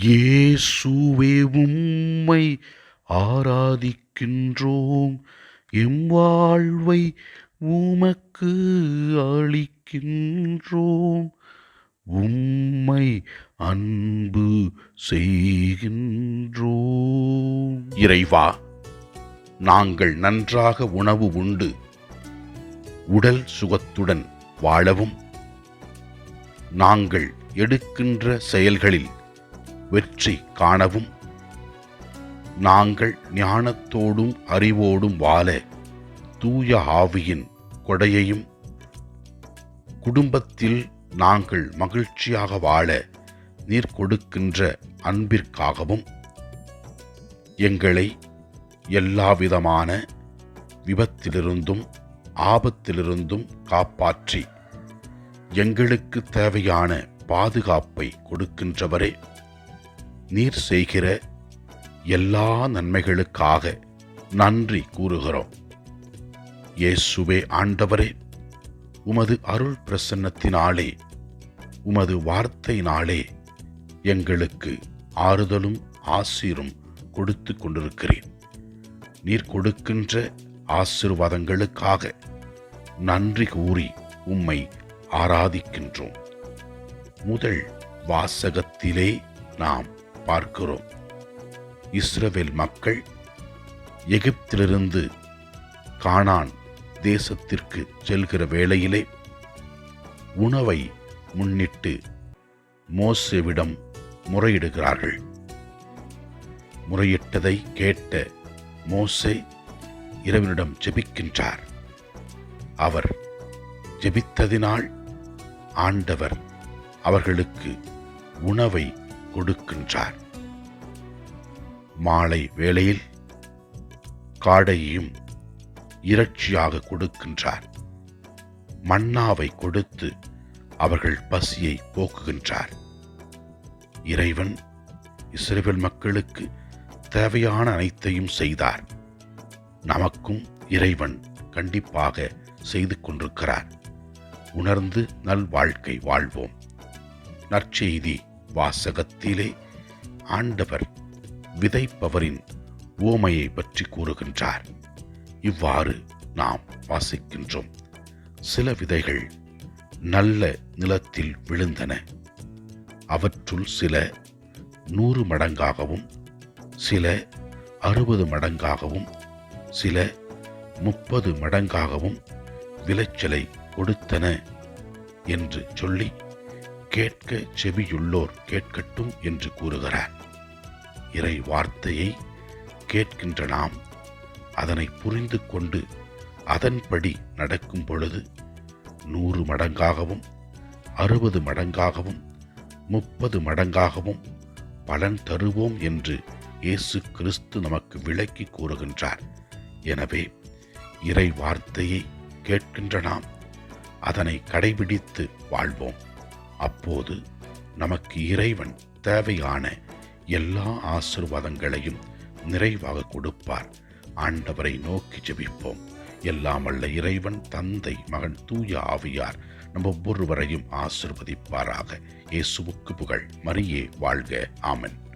இயேசுவே உம்மை ஆராதிக்கின்றோம். எம் வாழ்வை உமக்கு அளிக்கின்றோம். உம்மை அன்பு செய்கின்றோம். இறைவா நாங்கள் நன்றாக உணவு உண்டு. உடல் சுகத்துடன் வாழவும். நாங்கள் எடுக்கின்ற செயல்களில் வெற்றி காணவும். நாங்கள் ஞானத்தோடும் அறிவோடும் வாழ தூய ஆவியின் கொடையையும் குடும்பத்தில் நாங்கள் மகிழ்ச்சியாக வாழ நீர் கொடுக்கின்ற அன்பிற்காகவும் எங்களை எல்லாவிதமான விபத்திலிருந்தும் ஆபத்திலிருந்தும் காப்பாற்றி எங்களுக்கு தேவையான பாதுகாப்பை கொடுக்கின்றவரே. நீர் செய்கிற எல்லா நன்மைகளுக்காக நன்றி கூறுகிறோம். இயேசுவே ஆண்டவரே உமது அருள் பிரசன்னத்தினாலே உமது வார்த்தையினாலே எங்களுக்கு ஆறுதலும் ஆசீரும் கொடுத்து கொண்டிருக்கிறேன். நீர் கொடுக்கின்ற ஆசிர்வாதங்களுக்காக நன்றி கூறி உம்மை ஆராதிக்கின்றோம். முதல் வாசகத்திலே நாம் பார்க்கிறோம். இஸ்ரவேல் மக்கள் எகிப்திலிருந்து கானான் தேசத்திற்கு செல்கிற வேளையிலே உணவை முன்னிட்டு மோசேவிடம் முறையிடுகிறார்கள். முறையிட்டதை கேட்ட மோசே இறைவனிடம் ஜெபிக்கின்றார். அவர் ஜெபித்ததினால் ஆண்டவர் அவர்களுக்கு உணவை கொடுக்கின்றார் மாலை வேளையில் காடையும் இறைச்சியாக கொடுக்கின்றார் மன்னாவை கொடுத்து அவர்கள் பசியை போக்குகின்றார். இறைவன் இஸ்ரேல் மக்களுக்கு தேவையான அனைத்தையும் செய்தார். நமக்கும் இறைவன் கண்டிப்பாக செய்து கொண்டிருக்கிறார். உணர்ந்து நல் வாழ்க்கை வாழ்வோம். நற்செய்தி வாசகத்திலே ஆண்டவர் விதைப்பவரின் ஓமையை பற்றி கூறுகின்றார். இவ்வாறு நாம் வாசிக்கின்றோம். சில விதைகள் நல்ல நிலத்தில் விழுந்தன. அவற்றுள் சில நூறு மடங்காகவும் சில அறுபது மடங்காகவும் சில முப்பது மடங்காகவும் விளைச்சலை கொடுத்தன என்று சொல்லி கேட்க செவியுள்ளோர் கேட்கட்டும் என்று கூறுகிறார். இறை வார்த்தையை கேட்கின்ற நாம் அதனை புரிந்து கொண்டு அதன்படி நடக்கும் பொழுது நூறு மடங்காகவும் அறுபது மடங்காகவும் முப்பது மடங்காகவும் பலன் தருவோம் என்று இயேசு கிறிஸ்து நமக்கு விளக்கி கூறுகின்றார். எனவே இறை வார்த்தையை கேட்கின்ற நாம் அதனை கடைபிடித்து வாழ்வோம். அப்போது நமக்கு இறைவன் தேவையான எல்லா ஆசிர்வாதங்களையும் நிறைவாக கொடுப்பார். ஆண்டவரை நோக்கி ஜெபிப்போம். எல்லாம் வல்ல இறைவன் தந்தை மகன் தூய ஆவியார் நம் ஒவ்வொருவரையும் ஆசிர்வதிப்பாராக. இயேசுவுக்கு புகழ். மரியே வாழ்க. ஆமன்.